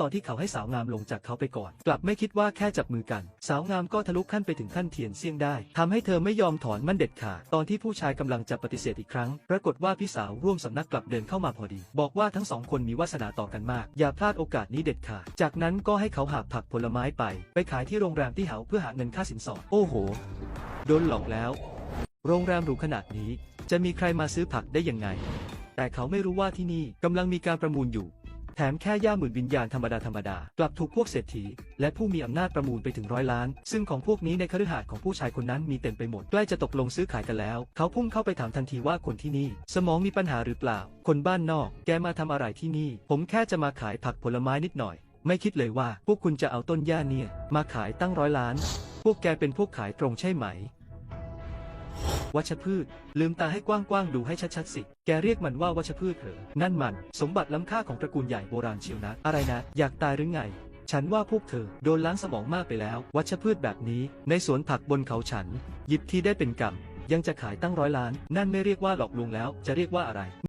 ตอนที่เขาให้สาวงามลงจากเขาไปก่อน กลับไม่คิดว่าแค่จับมือกัน สาวงามก็ทะลุขั้นไปถึงขั้นเทียนเสี่ยงได้ทำให้เธอไม่ยอมถอนมั่นเด็ดขาดตอนที่ผู้ชายกำลังจะปฏิเสธอีกครั้ง ปรากฏว่าพี่สาวร่วมสำนักกลับเดินเข้ามาพอดี บอกว่าทั้งสองคนมีวาสนาต่อกันมาก อย่าพลาดโอกาสนี้เด็ดขาด จากนั้นก็ให้เขาหาบผักผลไม้ไป ไปขายที่โรงแรมที่เหาเพื่อหาเงินค่าสินสอด โอ้โห โดนหลอกแล้ว โรงแรมหรูขนาดนี้ จะมีใครมาซื้อผักได้ยังไง แต่เขาไม่รู้ว่าที่นี่กำลังมีการประมูลอยู่ ถมแค่ย่าหมื่นวิญญาณธรรมดาธรรมดากลับถูกพวกเศรษฐี และผู้มีอำนาจประมูลไปถึงร้อยล้าน ซึ่งของพวกนี้ในคฤหาสน์ของผู้ชายคนนั้นมีเต็มไปหมด ใกล้จะตกลงซื้อขายกันแล้ว เขาพุ่งเข้าไปถามทันทีว่าคนที่นี่ สมองมีปัญหาหรือเปล่า คนบ้านนอก แกมาทำอะไรที่นี่ ผมแค่จะมาขายผักผลไม้นิดหน่อย ไม่คิดเลยว่าพวกคุณจะเอาต้นหญ้าเนี่ย มาขายตั้งร้อยล้าน พวกแกเป็นพวกขายตรงใช่ไหม วัชพืช ลืมตาให้กว้างๆดูให้ชัดๆสิ แกเรียกมันว่าวัชพืชเหรอ นั่นมัน สมบัติล้ำค่าของตระกูลใหญ่โบราณเชียวนะ อะไรนะ อยากตายหรือไง ฉันว่าพวกเธอ โดนล้างสมองมากไปแล้ว วัชพืชแบบนี้ ในสวนผักบนเขาฉัน หยิบที่ได้เป็นกำยังจะขายตั้งร้อยล้าน นั่นไม่เรียกว่าหลอกลวงแล้ว จะเรียกว่าอะไร